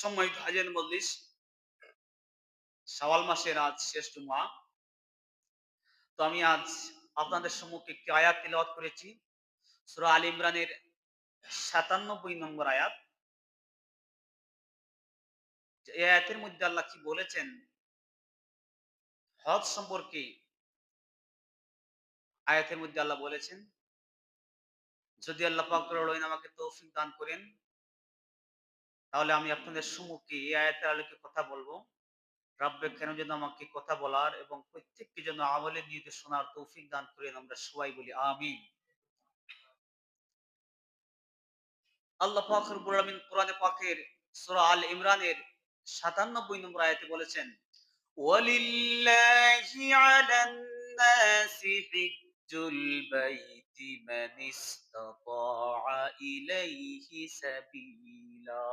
সম্মানিত হাজেন মজলিস। শাওয়াল মাসের আজ শেষ জুমা। তো আমি আজ আপনাদের সম্মুখে একটি আয়াত তেলাওয়াত করেছি। সূরা আল ইমরানের সাতানব্বই নম্বর আয়াত। এই আয়াতের মধ্যে আল্লাহ কি বলেছেন? হজ সম্পর্কে আয়াতের মধ্যে আল্লাহ বলেছেন, যদি আল্লাহ পাক আমাকে তৌফিক দান করেন তাহলে আমি আপনাদের সম্মুখে এই আয়াতের আলোকে কথা বলব। রাব্বে কেন যেন আমাকে কথা বলার এবং প্রত্যেককে যেন আমলের নিয়তে শোনার তৌফিক দান করেন, আমরা সবাই বলি আমিন। আল্লাহ আলামিন কোরআনে আল ইমরানের 97 নম্বর আয়াতে বলেছেন, ওয়ালিল্লাহি হিজ্জুল বাইতি মান ইসতাতাআ ইলাইহি সাবিলা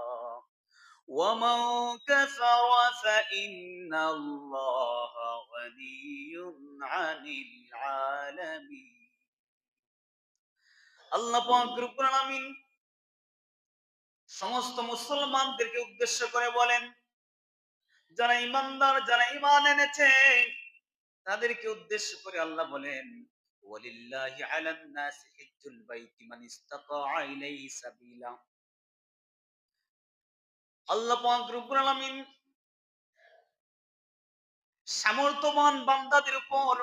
ومن كفر فإن الله غني عن العالمين আল্লাহ পাক রব্বুল আলামিন সমস্ত মুসলমানদেরকে উদ্দেশ্য করে বলেন যারা ইমানদার যারা ইমান এনেছে তাদেরকে উদ্দেশ্য করে আল্লাহ বলেন আল্লাহ পাক রব্বুল আলামিন সামর্থ্যবান বান্দাদের উপর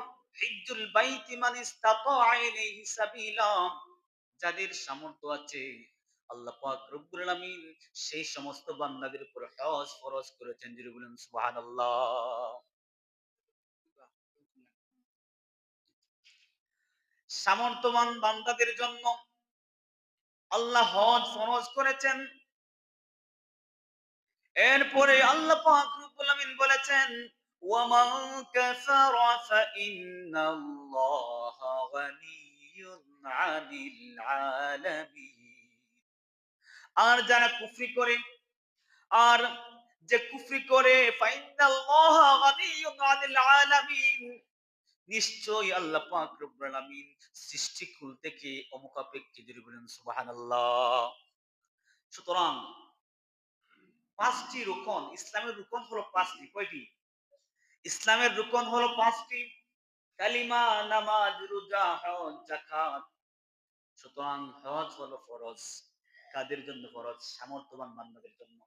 হিজ্জুল ইলাইহি সাবিলা, যাদের সামর্থ্য আছে, আল্লাহ পাক রব্বুল আলামিন সেই সমস্ত বান্দাদের উপর হজ ফরজ করেছেন। যিনি বলেন সুবহানাল্লাহ। সামর্থ্যবান বান্দাদের জন্য আল্লাহ হজ ফরজ করেছেন। এরপরে আল্লাহ পাক আমিন বলেছেন ওয়ামান আনিল আলামিন। আর যারা কুফরি করে, আর যে কুফরি করে ফাইন্নাল্লাহা আনিল আলামিন নিশ্চয়ই আল্লাহ পাক রব্বুল আলামিন সৃষ্টিকুল থেকে অমুখাপেক্ষী যদি বলেন, সুবহানাল্লাহ। সুতরাং পাঁচটি রুকন, ইসলামের রুকন হলো পাঁচটি, কয়টি? ইসলামের রুকন হলো পাঁচটি। কালিমা, নামাজ, রোজা, হজ জাকাত সুতরাং হজ হলো ফরজ। কাদের জন্য ফরজ? সামর্থ্যবান বান্দাদের জন্য।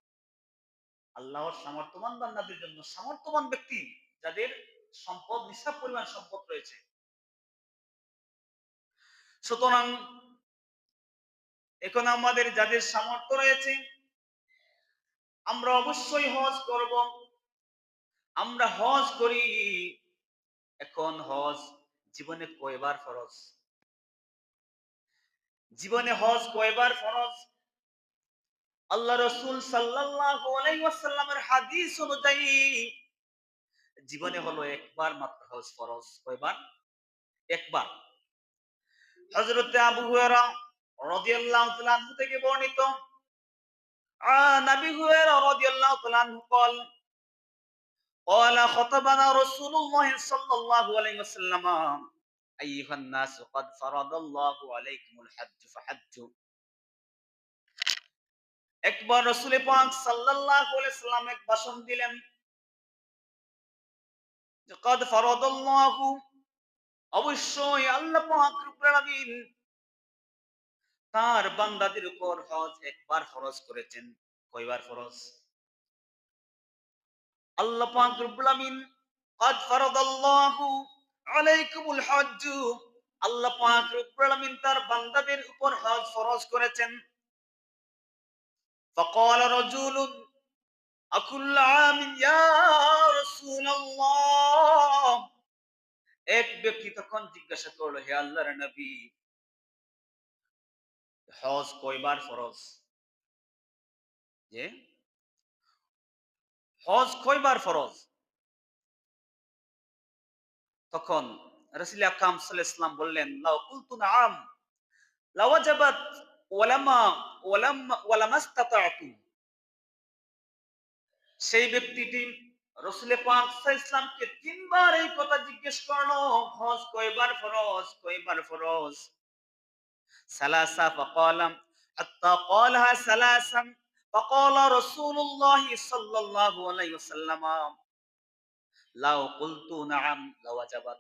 আল্লাহর সামর্থ্যবান বান্দাদের জন্য সামর্থ্যবান ব্যক্তি যাদের সম্পদ নিঃসাব পরিমাণ সম্পদ রয়েছে। সুতরাং এখন আমাদের যাদের সামর্থ্য রয়েছে, আমরা অবশ্যই হজ করব। আমরা হজ করি। এখন হজ জীবনে কয়বার ফরজ? জীবনে হজ কয়বার ফরজ? আল্লাহ রসুল সাল্লাল্লাহু আলাইহি ওয়াসাল্লামের হাদিস অনুযায়ী জীবনে হলো একবার মাত্র হজ ফরজ কয়বার একবার হযরত আবু হুরায়রা রাদিয়াল্লাহু তাআলা থেকে বর্ণিত عن ابي هريره رضي الله تعالى عنه قال قال خطبنا رسول الله صلى الله عليه وسلم ايها الناس قد فرض الله عليكم الحج فحجوا একবার রসুল পাক সাল্লাল্লাহু আলাইহি সাল্লাম এক ভাষণ দিলেন যে قد فرض الله অবশ্যই আল্লাহ পাক রব্বুল আলামিন তার বান্দাদের উপর হজ একবার ফরজ করেছেন কয়বার ফরজ আল্লাহ পাক রব্বুল আমিন قد فرض الله عليكم الحج আল্লাহ পাক রব্বুল আমিন তার বান্দাদের উপর হজ ফরজ করেছেন فقال رجل أكل عام يا رسول الله এক ব্যক্তি তখন জিজ্ঞাসা করলো হে আল্লাহর নবী হজ কয়বার ফরজ যে হজ কয়বার ফরজ তখন রসুল আকরাম সাল্লাল্লাহু ইসলাম বললেন লাউ কুলতু নাআম লাওয়াজাবাত ওয়ালামা ওয়ালাম ওয়ালামাস্তাতাতু সেই ব্যক্তিটি রসুলে পাক ইসলামকে তিনবার এই কথা জিজ্ঞেস করল, হজ কয়বার ফরজ? কয়বার ফরজ? সালাসা ফাকালাম, হাত্তা ক্বালহা সালাসান, ফাকালা রাসূলুল্লাহ সাল্লাল্লাহু আলাইহি ওয়াসাল্লাম লাও কুলতু নাআম লাওয়াজাবাত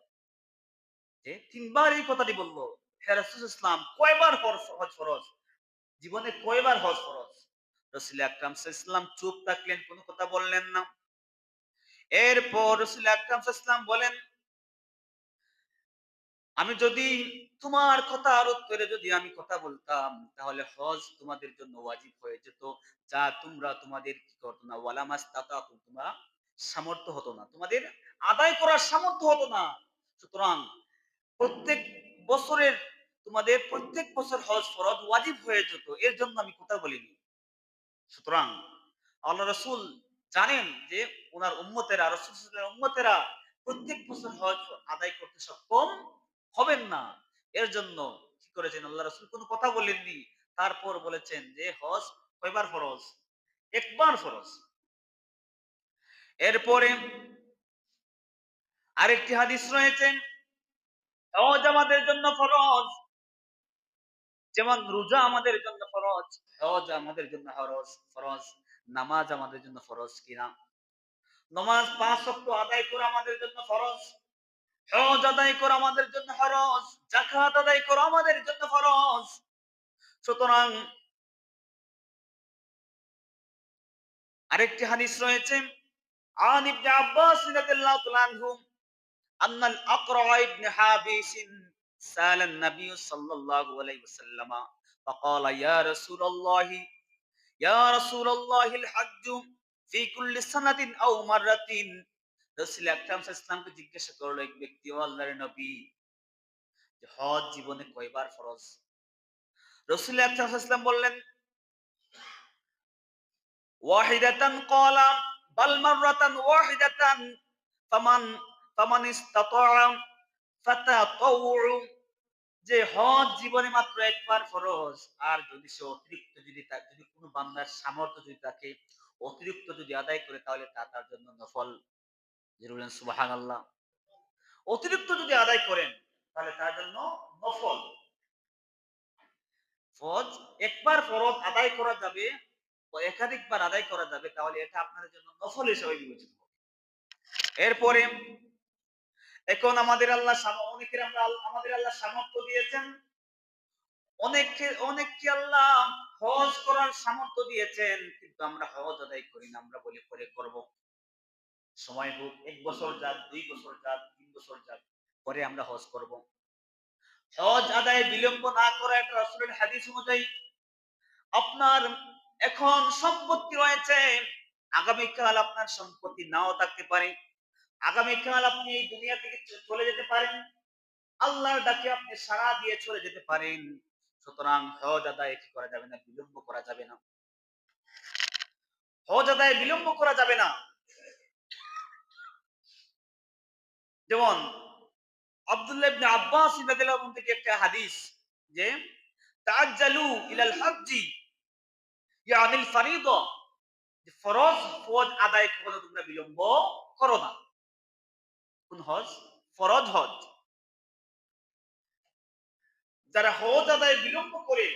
যে তিনবার এই কথাটি বলল, হে রাসূল ইসলাম, কয়বার হজ ফরজ? জীবনে কয়বার হজ ফরজ? রাসূল আকরাম সাল্লাল্লাহু চুপ থাকলেন, কোনো কথা বললেন না। এরপর রাসূল আকরাম সাল্লাল্লাহু বলেন, আমি যদি তোমার কথার উত্তরে যদি আমি কথা বলতাম, তাহলে হজ তোমাদের জন্য ওয়াজিব হয়ে যেত, যা তোমরা তোমাদের কি করতো না, ওয়ালা মাস্তাতা তোমরা সামর্থ্য হতো না, তোমাদের আদায় করার সামর্থ্য হতো না। সুতরাং প্রত্যেক বছরের, তোমাদের প্রত্যেক বছর হজ ফরজ ওয়াজিব হয়ে যেত, এর জন্য আমি কথা বলিনি। সুতরাং আল্লাহ রসুল জানেন যে ওনার উম্মতেরা রসুলের উম্মতেরা প্রত্যেক বছর হজ আদায় করতে সক্ষম হবেন না। এর জন্য কি করেছেন? আল্লাহ রসুল কোনো কথা বলেননি। তারপর বলেছেন যে হজ কয়বার ফরজ? একবার ফরজ। এরপরে আরেকটি হাদিস রয়েছে হজ আমাদের জন্য ফরজ। যেমন রোজা আমাদের জন্য ফরজ হজ আমাদের জন্য ফরজ ফরজ। নামাজ আমাদের জন্য ফরজ কিনা? নামাজ পাঁচ শক্ত আদায় করা আমাদের জন্য ফরজ? হজ আদায় করা আমাদের জন্য ফরজ? জাকাত আদায় করা আমাদের জন্য ফরজ? সুতরাং আরেকটি হাদিস রয়েছে, আন ইবনে আব্বাস রাদিয়াল্লাহু তাআলা আনহু আন্নাল আকরা ইবনে হাবিস سأل النبي صلى الله عليه وسلم فقال يا رسول الله يا رسول الله الحج في كل سنة أو مرة রসুল আকরাম ইসলামকে জিজ্ঞাসা করলো এক ব্যক্তি ও আল্লাহর নবী যে হজ জীবনে কয়বার ফরজ রসুল আকরাম ইসলাম বললেন ওয়াহিদাতান ক্বালা বাল মাররাতান ওয়াহিদাতান ফামান ফামান ইসতাতা'a ফাতাতাউ যে হজ জীবনে মাত্র একবার ফরজ, আর যদি সে অতিরিক্ত যদি যদি কোনো বান্দার সামর্থ্য যদি তাকে অতিরিক্ত যদি আদায় করে, তাহলে তা তার জন্য নফল। বলেন সুবাহান আল্লাহ অতিরিক্ত যদি আদায় করেন, তাহলে তার জন্য নফল। ফজ একবার ফরজ আদায় করা যাবে একাধিকবার আদায় করা যাবে, তাহলে এটা আপনাদের জন্য নফল হিসেবে বিবেচিত হবে। এরপরে এখন আমাদের আল্লাহ অনেকের আমরা আমাদের আল্লাহ সামর্থ্য দিয়েছেন। অনেককে অনেককে আল্লাহ হজ করার সামর্থ্য দিয়েছেন, কিন্তু আমরা হজ আদায় করি না, আমরা বলি পরে করব। সময় হোক, এক বছর যাক, দুই বছর যাক, তিন বছর যাক, পরে আমরা হজ করব। হজ আদায় বিলম্ব না করা একটা রাসূলের হাদিস অনুযায়ী, আপনার এখন সম্পত্তি রয়েছে, আগামীকাল আপনার সম্পত্তি নাও থাকতে পারে। আগামীকাল আপনি এই দুনিয়া থেকে চলে যেতে পারেন। আল্লাহর ডাকে আপনি সাড়া দিয়ে চলে যেতে পারেন। সুতরাং হজ আদায় কি করা যাবে না, বিলম্ব করা যাবে না। হজ আদায় বিলম্ব করা যাবে না। যেমন আব্দুল্লাহ ইবনে আব্বাস রাদিয়াল্লাহু থেকে একটা হাদিস যে, তাআজ্জালু ইলাল হজ্জি ইয়ানিল ফরিদা। ফরজ ফরজ আদায় তোমরা বিলম্ব করো না। কোন হজ? ফরজ হজ। যারা হজ আদায় বিলম্ব করে,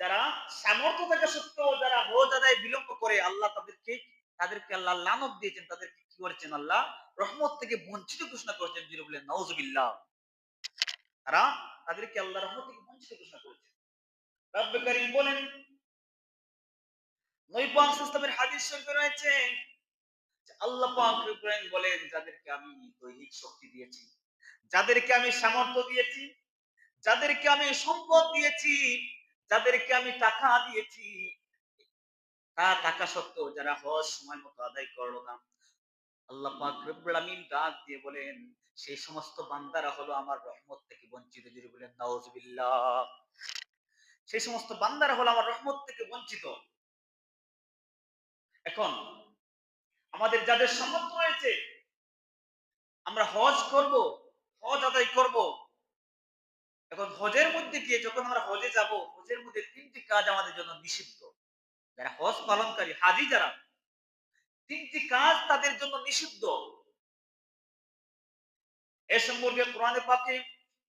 যারা সামর্থ্য থাকা সত্ত্বেও যারা হজ আদায় বিলম্ব করে, আল্লাহ তাদেরকে তাদেরকে আল্লাহ লানত দিয়েছেন, তাদেরকে কি করেছেন আল্লাহ? রহমত থেকে বঞ্চিত ঘোষণা করেছেন, যিনি বলেন নওজুবিল্লাহ তারা তাদেরকে আল্লাহ রহমত থেকে বঞ্চিত ঘোষণা করেছেন। রব্বে করিম বলেন, নবী সাল্লাল্লাহু হাদিস শরীফে রয়েছে আল্লাহ বলেন, যাদেরকে আমি দৈহিক শক্তি দিয়েছি, যাদেরকে আমি সামর্থ্য দিয়েছি, যাদেরকে আমি সম্পদ দিয়েছি, যাদেরকে আমি টাকা দিয়েছি, তা টাকা সত্ত্বেও যারা হজ সময় মতো আদায় করল না। আল্লাহ রব্বুল আমিন ডাক দিয়ে বলেন সেই সমস্ত বান্দারা হলো আমার রহমত থেকে বঞ্চিত। যদি বলেন নাউজুবিল্লাহ সেই সমস্ত বান্দারা হলো আমার রহমত থেকে বঞ্চিত। এখন আমাদের যাদের সামর্থ্য রয়েছে, আমরা হজ করব, হজ আদায় করব। এখন হজের মধ্যে গিয়ে যখন আমরা হজে যাব, হজের মধ্যে তিনটি কাজ আমাদের জন্য নিষিদ্ধ। যারা হজ পালনকারী, হাজি যারা, তিনটি কাজ তাদের জন্য নিষিদ্ধ। এ সম্পর্কে কোরআনে পাকে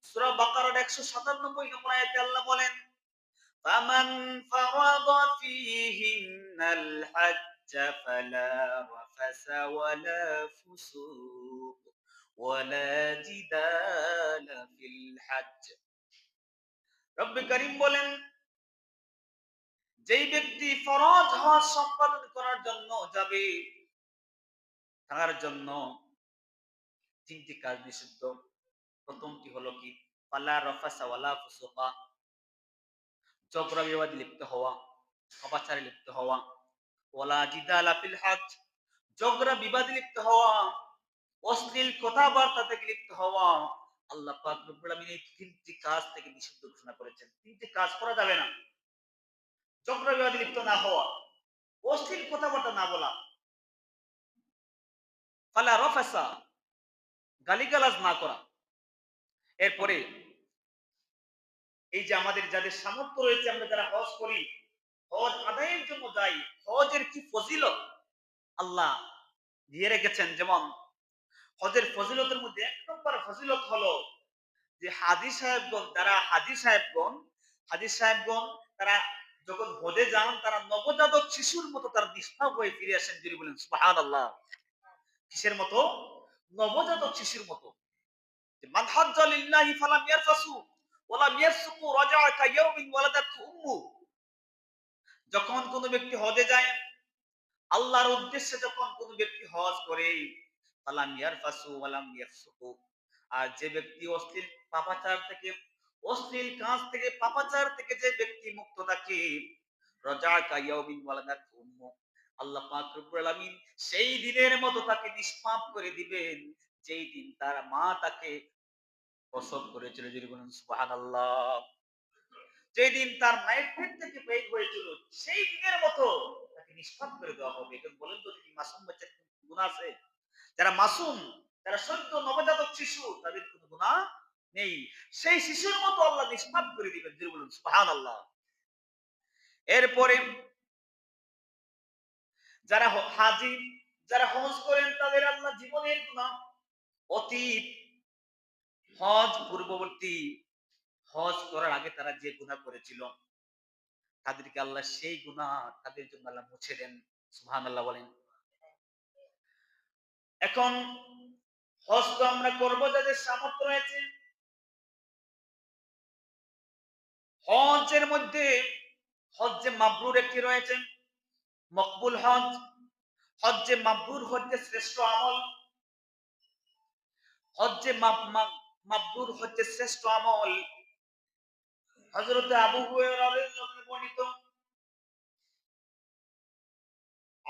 সূরা বাকারার 197 নম্বর আয়াতে আল্লাহ বলেন, ফামান ফারাদা ফিহিন্নাল হজ্জ ফালা رفث ولا فسوق ولا جدال في الحج রব্বে করিম বলেন যেই ব্যক্তি ফরজ হজ সম্পাদন করার জন্য যাবে তার জন্য তিনটি কাজ নিষিদ্ধ প্রথমটি হলো কি পালা রফাসা ওয়ালা ফুসুকা চক্র বিবাদী লিপ্ত হওয়া সবাচারে লিপ্ত হওয়া ওয়ালা জিদালা ফিল হজ ঝগড়া বিবাদে লিপ্ত হওয়া, অশ্লীল কথাবার্তা থেকে লিপ্ত হওয়া, আল্লাহ পাক রব্বুল আলামিন এই তিনটি কাজ থেকে নিষিদ্ধ ঘোষণা করেছেন। তিনটি কাজ করা যাবে না। ঝগড়া বিবাদে লিপ্ত না হওয়া, অশ্লীল কথাবার্তা না বলা। ফালা রফাসা, গালিগালাজ না করা। এরপরে এই যে আমাদের যাদের সামর্থ্য রয়েছে আমরা যারা হজ করি, হজ আদায়ের জন্য যাই, হজের কি ফজিলত? আল্লাহ দিয়ে রেখেছেন। যেমন হজের ফজিলতের মধ্যে এক নম্বর ফজিলত হলো যে হাজি সাহেবগণ, যারা হাজি সাহেবগণ হাজি সাহেবগণ তারা যখন হজে যান, তারা নবজাতক শিশুর মতো তারা নিষ্পাপ হয়ে ফিরে আসেন। যিনি বলেন সুবাহান আল্লাহ কিসের মতো? নবজাতক শিশুর মতো। মান হাজ্জা লিল্লাহি ফালাম ইয়ারফাসু ওয়ালাম ইয়াসুকু রাজা'a কায়াউমিন ওয়ালাদাতহু উম্মু। যখন কোন ব্যক্তি হজে যায় আল্লাহর উদ্দেশ্যে যখন কোন ব্যক্তি হজ করে আর যে ব্যক্তি অশ্লীল পাপাচার থেকে, অশ্লীল কাজ থেকে, পাপাচার থেকে যে ব্যক্তি মুক্ত থাকে আল্লাহ সেই দিনের মতো তাকে নিষ্পাপ করে দিবেন, যেই দিন তার মা তাকে প্রসব করেছিল। যেই দিন তার মায়ের পেট থেকে হয়েছিল, সেই দিনের মতো নিষ্পাপ করে দেওয়া হবে। এখন বলেন তো কি মাসুম বাচ্চার গুনাহ আছে? যারা মাসুম, যারা সদ্য নবজাতক শিশু, তাদের কোনো গুনাহ নেই। সেই শিশুর মতো আল্লাহ নিষ্পাপ করে দিবেন। যদি বলুন, সুবহানাল্লাহ। এরপরে যারা হাজি, যারা হজ করেন, তাদের আল্লাহ জীবনের গুনাহ অতীত, হজ পূর্ববর্তী হজ করার আগে তারা যে গুনাহ করেছিল তাদেরকে আল্লাহ সেই গুনাহ তাদের জন্য আল্লাহ মুছে দেন। সুবহানাল্লাহ বলেন। এখন হজ আমরা করব যাদের সামর্থ্য রয়েছে। হজের মধ্যে হজ্জে মাবরুর একটি রয়েছে, মকবুল হজ। হজ্জে মাবরুর হচ্ছে শ্রেষ্ঠ আমল। হজ্জে মাব- মাব- মাবরুর হচ্ছে শ্রেষ্ঠ আমল। হযরত আবু হুরায়রা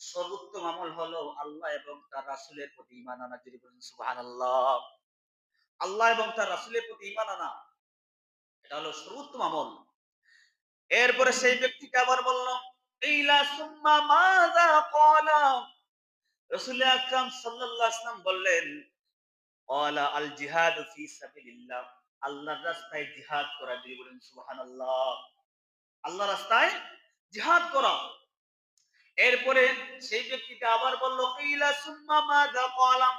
সর্বোত্তম আমল হলো আল্লাহ এবং তার রাসূলের প্রতি ঈমান আনা। যদি বলেন সুবহানাল্লাহ। আল্লাহ আল্লাহ এবং তার রাসূলের প্রতি ঈমান আনা, এটা হলো সর্বোত্তম আমল। এরপরে সেই ব্যক্তিকে আবার বলল, ইলা সুম্মা আকরাম সাল্লাল্লাহু আলাইহি বললেন আল জিহাদু ফি সাবিলিল্লাহ। আল্লাহর রাস্তায় জিহাদ করা, যদি বলেন সুবহানাল্লাহ। আল্লাহর রাস্তায় জিহাদ করা। এরপরে সেই ব্যক্তিকে আবার বলল, কিলা সুম্মা মাযা ক্বালা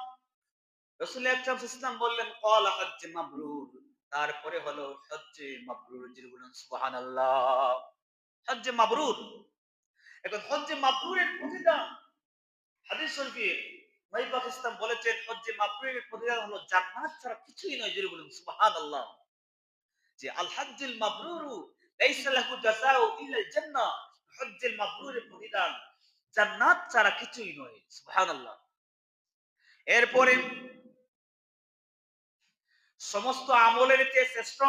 রাসূল আকরাম ইসলাম বললেন, ক্বালা হজ্জ মাবরুর। তারপরে হলো, হজ্জে মাবরুর যদি বলেন সুবহানাল্লাহ। হজ্জে মাবরুর। এখন হজ্জে মাবরুরের প্রতিদান, হাদিস শরীফে নবী পাক ইসলাম বলেছেন, হজ্জে মাবরুরের প্রতিদান হলো জান্নাত ছাড়া কিছুই নয় যদি বলেন সুবহানাল্লাহ। যে আল হজ্জুল মাবরুরু লাইসা লাহু জাযাউ ইল্লা জান্নাহ, হজ্জের মাবরুরের প্রতিদান জান্নাত ছাড়া কিছুই নয়, সুবহানাল্লাহ। এরপরে সমস্ত আমলের চেয়ে শ্রেষ্ঠ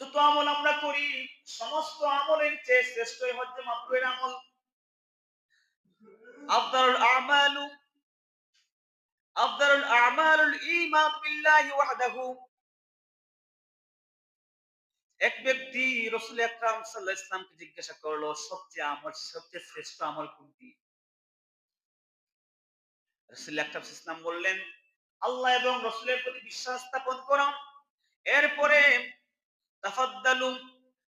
যত আমল আমরা করি, সমস্ত আমলের চেয়ে শ্রেষ্ঠ হচ্ছে মাবরুরের আমল। আফদালুল আমালু আফদালুল আমালুল ঈমান বিল্লাহি ওয়াহদাহু। এক ব্যক্তি রসুল আকরাম সাল্লাহ ইসলামকে জিজ্ঞাসা করল, সবচেয়ে আমল সবচেয়ে শ্রেষ্ঠ আমল কোনটি? রসুল আকরাম ইসলাম বললেন, আল্লাহ এবং রসুলের প্রতি বিশ্বাস স্থাপন করা। এরপরে তাফাদ্দালু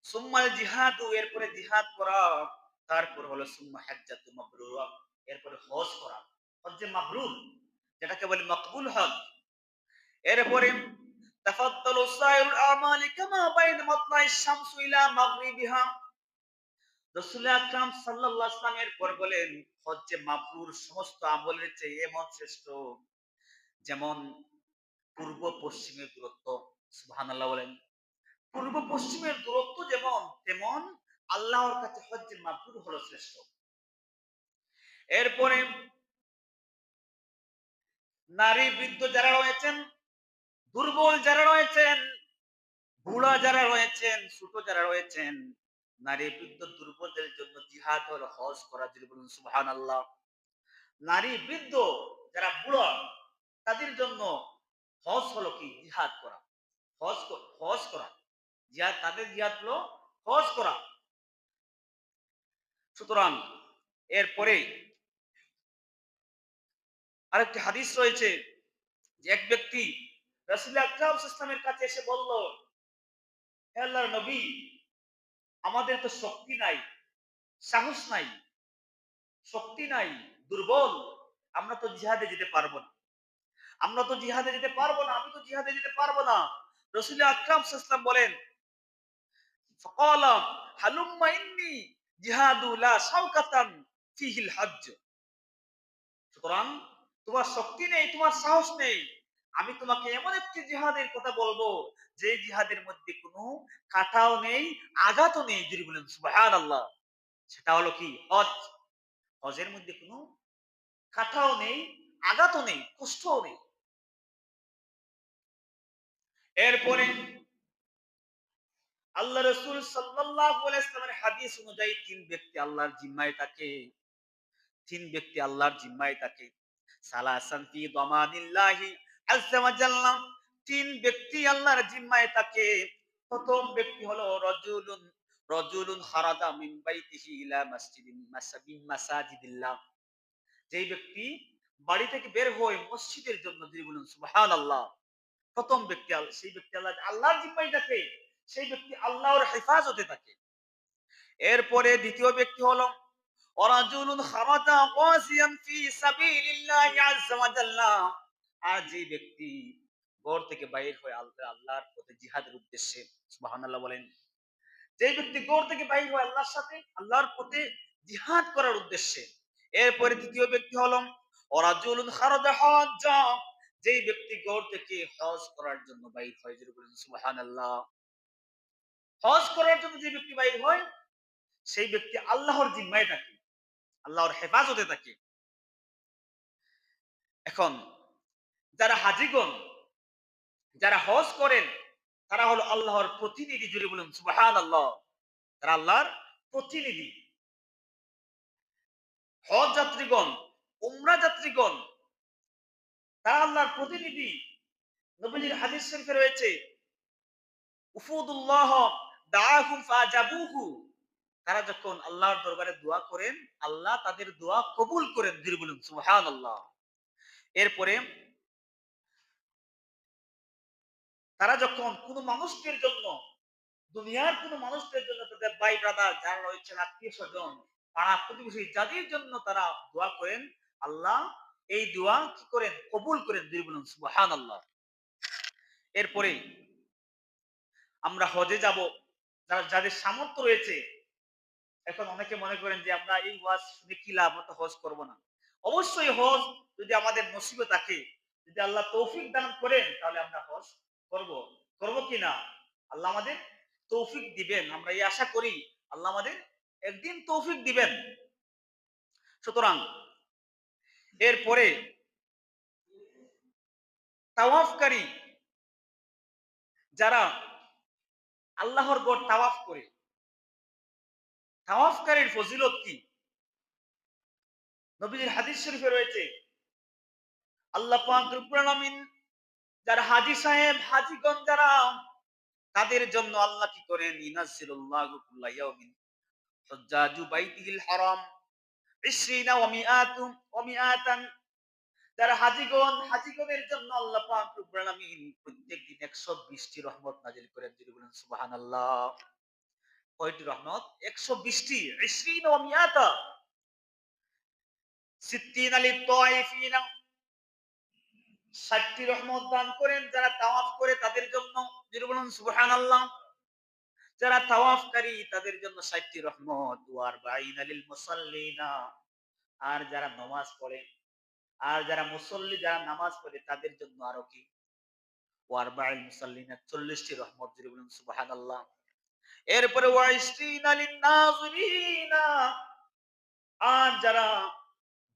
সুম্মাল জিহাদু, এরপরে জিহাদ করা, তারপর হলো সুম্মা হাজ্জাতু মাবরুরা, এরপরে হজ করা। হজ্জে মাবরুর, যেটাকে বলে মকবুল হজ। এরপরে কামা বাইনা মাতলাইশ শামসু ইলা মাগরিবিহা। রাসূল আকরাম সাল্লাল্লাহু আলাইহি বলেন, হজ্জে মাবরুর সমস্ত আমলের চেয়ে এমন শ্রেষ্ঠ। যেমন পূর্ব পশ্চিমের দূরত্ব, সুবহানাল্লাহ বলেন। পূর্ব পশ্চিমের দূরত্ব যেমন, তেমন আল্লাহর কাছে হজ্জে মাবরুর হলো শ্রেষ্ঠ। এরপরে নারী বৃদ্ধ যারা রয়েছেন দুর্বল যারা রয়েছেন, বুড়া যারা রয়েছেন, ছোট যারা রয়েছেন, নারী বৃদ্ধ দুর্বলদের জন্য জিহাদ হলো হজ করা যদি বলুন সুবহান আল্লাহ নারী বৃদ্ধ যারা বুড়া, তাদের জন্য হজ হলো কি? জিহাদ করা। হজ হজ করা। জিহাদ তাদের জিহাদ হলো হজ করা। সুতরাং এরপরে আরেকটি হাদিস রয়েছে যে এক ব্যক্তি রাসুল আকরাম ইসলামের কাছে এসে বলল, হে নবী, আমাদের তো শক্তি নাই, সাহস নাই, শক্তি নাই, দুর্বল, আমরা তো জিহাদে যেতে পারব না, আমরা তো জিহাদে যেতে পারব না, আমি তো জিহাদে যেতে পারব না। রসুল আকরাম ইসলাম বলেন ফকলাম হালুম্মা ইন্নি জিহাদু লা সাউকাতান ফিহিল হজ্জ। সুতরাং তোমার শক্তি নেই, তোমার সাহস নেই আমি তোমাকে এমন একটি জিহাদের কথা বলব, যে জিহাদের মধ্যে কোনো কাটাও নেই, আঘাতও নেই, যদি বলেন সুবাহান আল্লাহ সেটা হলো কি? হজ। হজের মধ্যে কোনো কাটাও নেই, আঘাতও নেই, কষ্টও নেই। এরপরে আল্লাহ রসুল ওয়াসাল্লামের হাদিস অনুযায়ী তিন ব্যক্তি আল্লাহর জিম্মায় থাকে। তিন ব্যক্তি আল্লাহর জিম্মায় থাকে। সালাসান ফি দামানিল্লাহি তিন ব্যক্তি আল্লাহর জিম্মায় থাকে। প্রথম ব্যক্তি হলো রজুলুন রজুলুন খারাজা মিন বাইতিহি ইলা মসজিদিন মাসাবিন মাসাজিদিল্লাহ। যেই ব্যক্তি বাড়ি থেকে বের হয়ে মসজিদের জন্য যদি বলুন, সুবহানাল্লাহ। প্রথম ব্যক্তি সেই ব্যক্তি আল্লাহ, আল্লাহর জিম্মায় থাকে, সেই ব্যক্তি আল্লাহর হেফাজতে থাকে। এরপরে দ্বিতীয় ব্যক্তি হলো অরাজুলুন খারাজা গাসিয়ান ফি সাবিলিল্লাহি আযজা ওয়া জাল্লা আর যে ব্যক্তি ঘর থেকে বাইর হয়ে আল্লাহ আল্লাহর পথে জিহাদের উদ্দেশ্যে, সুবহানাল্লাহ বলেন, যে ব্যক্তি ঘর থেকে বাইর হয়ে আল্লাহর সাথে, আল্লাহর পথে জিহাদ করার উদ্দেশ্যে, এরপরে তৃতীয় ব্যক্তি হলো ওরাজুলুন খারাজা হজ্জা যেই ব্যক্তি ঘর থেকে হজ করার জন্য বাইর হয় যদি বলেন, সুবহানাল্লাহ। হজ করার জন্য যে ব্যক্তি বাইর হয়, সেই ব্যক্তি আল্লাহর জিম্মায় থাকে, আল্লাহর হেফাজতে থাকে। এখন যারা হাজিগণ, যারা হজ করেন, তারা হলো আল্লাহর প্রতিনিধি জুড়ে বলুন সুবাহান আল্লাহ তারা আল্লাহর প্রতিনিধি। হজ যাত্রীগণ, উমরা যাত্রীগণ, তারা আল্লাহর প্রতিনিধি। নবীজির হাদিস শরীফে রয়েছে, উফুদুল্লাহ দাআহুম ফাজাবুহু। তারা যখন আল্লাহর দরবারে দোয়া করেন, আল্লাহ তাদের দোয়া কবুল করেন ধীরে বলুন, সুবহানাল্লাহ। এরপরে তারা যখন কোন মানুষদের জন্য, দুনিয়ার কোন মানুষদের জন্য তাদের ভাই ব্রাদার যারা রয়েছেন আত্মীয় স্বজন, পাড়া প্রতিবেশী যাদের জন্য তারা দোয়া করেন, আল্লাহ এই দোয়া কি করেন? কবুল করেন ধীরে বলুন, সুবহানাল্লাহ। এরপরে আমরা হজে যাব, যারা, যাদের সামর্থ্য রয়েছে। এখন অনেকে মনে করেন যে আমরা এই ওয়াজ শুনে কি লাভ, আমরা তো হজ করব না। অবশ্যই হজ যদি আমাদের নসিবে থাকে, যদি আল্লাহ তৌফিক দান করেন, তাহলে আমরা হজ করব? করব কি না? আল্লাহ আমাদের তৌফিক দিবেন। আমরা এই আশা করি আল্লাহ আমাদের একদিন তৌফিক দিবেন। সুতরাং এরপরে তাওয়াফকারী যারা আল্লাহর গড় তাওয়াফ করে, তাওয়াফকারীর ফজিলত কি? নবীজির হাদিস শরীফে রয়েছে, আল্লাহ পাক রব্বুল আলামিন যারা হাজী সাহেব, হাজীগণ যারা, তাদের জন্য আল্লাহ কি করেন? হারাম। 20 ওয়া মিআতুম ওয়া মিআতান। যারা হাজিগণ, হাজিগণের জন্য আল্লাহ পাক রব্বুল আলামিন প্রত্যেকদিন 120 টি রহমত করেন। বলেন সুবহানাল্লাহ। কয়টি রহমত? 120 টি 20 ওয়া মিআতা। সিত্তিন আলী তাইফিনা। ষাটটি রহমত দান করেন, যারা তাওয়াফ করে তাদের জন্য যদি বলুন, সুবহানাল্লাহ। যারা তাওয়াফকারী, তাদের জন্য ষাটটি রহমত। ওয়ার বাইন আলিল মুসাল্লিনা। আর যারা নামাজ পড়ে, আর যারা মুসল্লি, যারা নামাজ পড়ে, তাদের জন্য আরও কি? আর যারা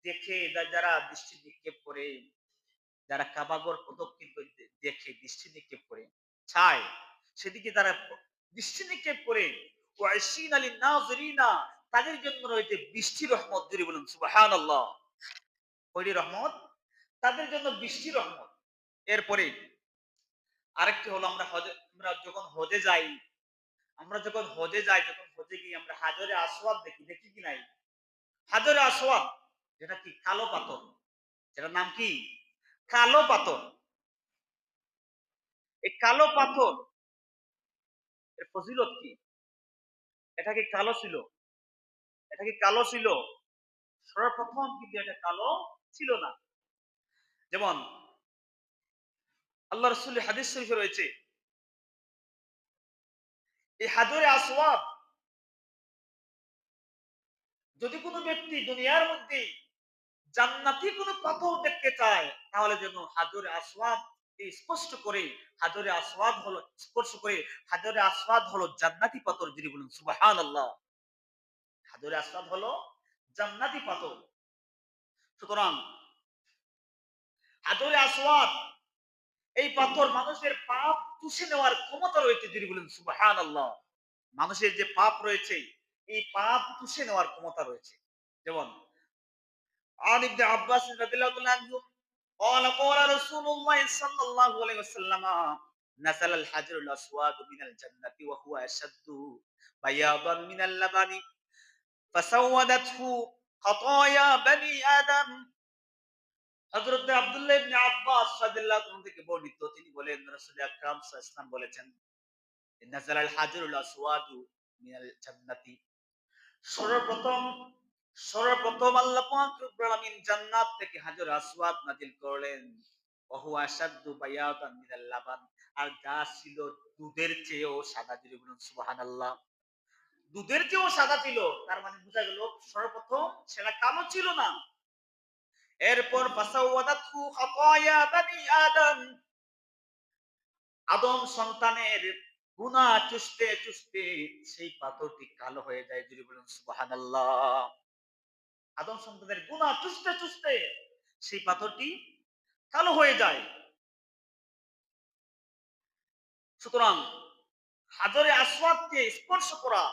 দেখে, যারা দৃষ্টি নিক্ষেপ করে যারা কাবাগর করতে দেখে দৃষ্টি নিক্ষেপ করে, চায়, সেদিকে তারা দৃষ্টি নিক্ষেপ করে ওয়াইসিন আলী নাজরিনা তাদের জন্য রয়েছে বৃষ্টি রহমত যদি বলুন সুবাহান আল্লাহ কয়টি রহমত? তাদের জন্য বৃষ্টি রহমত। এরপরে আরেকটি হলো আমরা হজে, আমরা যখন হজে যাই, আমরা যখন হজে যাই, যখন হজে গিয়ে আমরা হাজরে আসওয়াদ দেখি দেখি কি নাই? হাজরে আসওয়াদ, যেটা কি? কালো পাথর, যেটার নাম কি? কালো পাথর। এই কালো পাথর, এর ফজিলত কি? এটা কি কালো ছিল? এটা কি কালো ছিল? সর্বপ্রথম কিন্তু এটা কালো ছিল না। যেমন আল্লাহ রসুল হাদিস শরীফে রয়েছে, এই হাজরে আসওয়াব যদি কোনো ব্যক্তি দুনিয়ার মধ্যে জান্নাতি কোনো পাথর দেখতে চায়, তাহলে যেন হাজরে আসওয়াব স্পষ্ট করে, হাজরে আসওয়াদ হলো, স্পর্শ করে, হাজরে আসওয়াদ হলো জান্নাতি পাথর যিনি বলুন, সুবহানাল্লাহ। হাজরে আসওয়াদ হলো জান্নাতি পাথর। সুতরাং হাজরে আসওয়াদ, এই পাথর মানুষের পাপ তুষে নেওয়ার ক্ষমতা রয়েছে যিনি বলেন, সুবহানাল্লাহ। মানুষের যে পাপ রয়েছে, এই পাপ তুষে নেওয়ার ক্ষমতা রয়েছে। যেমন عن ابن عباس رضي الله عنه قال قال رسول الله صلى الله عليه وسلم نزل الحجر الأسود من الجنة وهو أشد بياضا من اللبن فسودته خطايا بني آدم হযরত আব্দুল্লাহ ইবনে আব্বাস রাদিয়াল্লাহু আনহু থেকে বর্ণিত তিনি বলেন রাসূল আকরাম সাল্লাল্লাহু আলাইহি ওয়াসাল্লাম বলেছেন নাজাল আল হাজরুল আসওয়াদু মিনাল জান্নাতি সর্বপ্রথম সর্বপ্রথম আল্লাহ পাক রব্বুল জান্নাত থেকে হাজর আসওয়াদ নাজিল করলেন। ওহু আশাদ্দু বায়াতান মিনাল লাবান। আর যা ছিল দুধের চেয়েও সাদা যদি বলুন সুবহানাল্লাহ। দুধের চেয়েও সাদা ছিল। তার মানে বোঝা গেল সর্বপ্রথম সেটা কালো ছিল না। এরপর ফাসাওয়াদাতহু খাতায়া বানি আদম। আদম সন্তানের গুনাহ চুষতে চুষতে সেই পাথরটি কালো হয়ে যায়। যদি বলুন সুবহানাল্লাহ। আদম সন্তানের গুনাহ চুষতে চুষতে সেই পাথরটি কালো হয়ে যায়। সুতরাং হাজরে আসওয়াদকে স্পর্শ করা,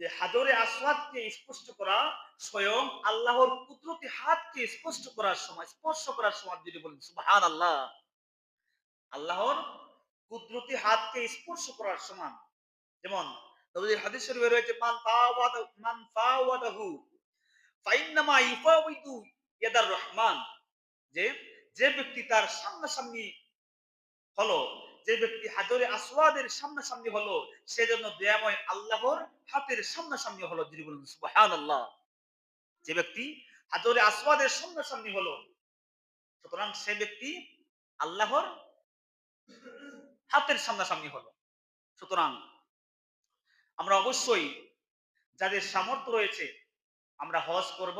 যে হাজরে আসওয়াদকে স্পর্শ করা, স্বয়ং আল্লাহর কুদরতি হাতকে স্পষ্ট করার সময়, স্পর্শ করার সময় যদি বলেন সুবহান আল্লাহ আল্লাহর কুদরতি হাতকে স্পর্শ করার সমান, যেমন নবীর হাদিস শরীফে রয়েছে, মান মান ফাইন্নামা ইয়াদার রহমান। যে যে ব্যক্তি তার সামনাসামনি হলো, যে ব্যক্তি হাজরে আসওয়াদের সামনাসামনি হলো সেজন্য দয়াময় আল্লাহর হাতের সামনাসামনি হলো। যিনি বলুন, সুবহানাল্লাহ। যে ব্যক্তি হাজরে আসওয়াদের সামনাসামনি হলো, সুতরাং সে ব্যক্তি আল্লাহর হাতের সামনাসামনি হলো। সুতরাং আমরা অবশ্যই যাদের সামর্থ্য রয়েছে আমরা হজ করব।